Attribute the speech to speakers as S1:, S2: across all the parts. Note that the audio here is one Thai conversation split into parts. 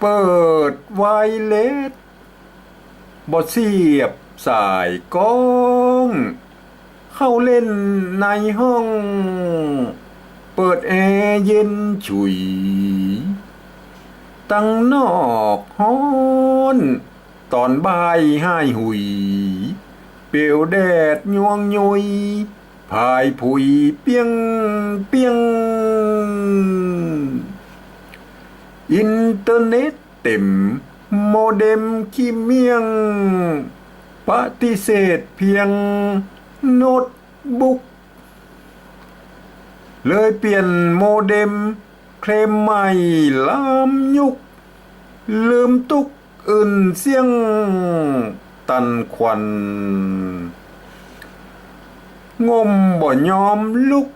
S1: เปิดไวเลสบอเสียบสายกล้อง เข้าเล่นในห้อง เปิดแอร์เย็นฉุย ตั้งนอกฮ้อนตอนบ่ายให้หุย เปลวแดดยวงยุยพายผุยเปียงเปียง อินเทอร์เน็ตเต็ม โมเด็มขี้เมียง ปฏิเสธเพียงโน้ตบุ๊กเลยเปลี่ยนโมเด็มเคลมใหม่ลามยุก ลืมตุกอื่นเสียงตันควันงมบ่ยอมลุก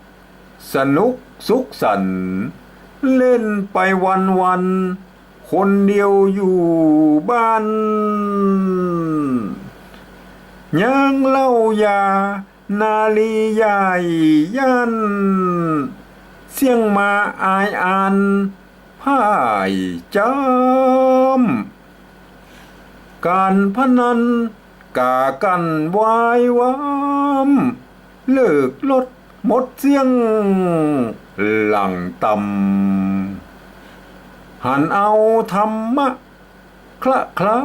S1: สนุกสุขสันต์ เล่นไปวันวัน คนเดียวอยู่บ้าน ยังเล่ายา นาลีใหญ่ยัน เสียงมาอายอันพ่ายจำการพนันกากันวายวามเลิกลด มดเสียง หลังตำหันเอาธรรมะคละเคล้า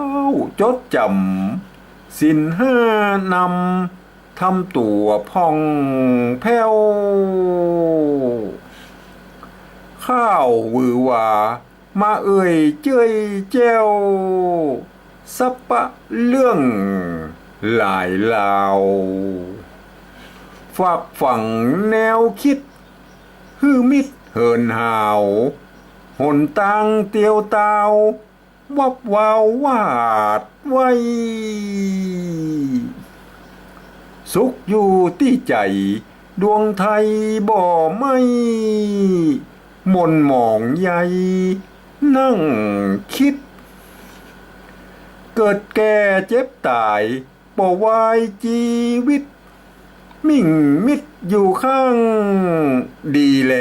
S1: จดจำสินห้านำทำตัวพองแผ้วข้าววือหวามาเอ่ยเจ้ยแจ้วสัปปะเรื่องหลายลาว ฝากฝังแนวคิด ฮือมิดเหินหาวหนตังเตียวเตาววับวาววาดไว้สุขอยู่ที่ใจ ดวงไทยบ่ไม่มนหมองใยนั่งคิด เกิดแก่เจ็บตายบ่วายชีวิต มิ่งมิดอยู่ข้างดีแล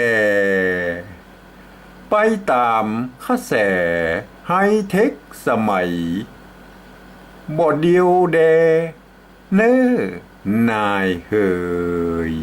S1: ไปตามข้าแสไฮเทคสมัยบ่เดียวเดเนอนายเฮย